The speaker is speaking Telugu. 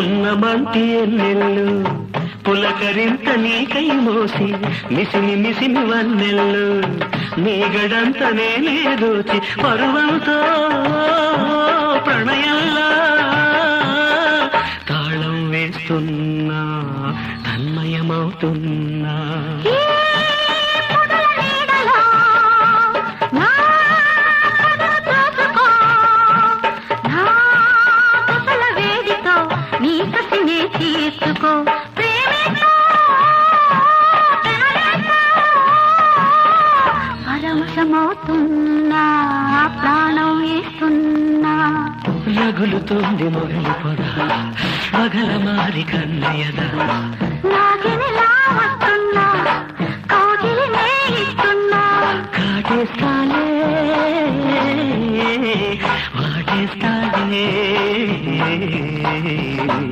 ఉన్నమంటి ఎన్నెల్లు పులకరింత నీకై మోసి మిసిమి మిసిమి వన్నెల్లు. నీగడంత నేనే దోచి పరువంతో ప్రణయల్లా తాళం వేస్తున్నా తన్మయమవుతున్నా. ప్రేమతో పరవశమవుతున్నా ప్రాణం ఇస్తున్నా. రగులుతోంది మొగలి పొద పగల మారి కన్నయ్యదా కాటేస్తాలే వాటేస్తాలే.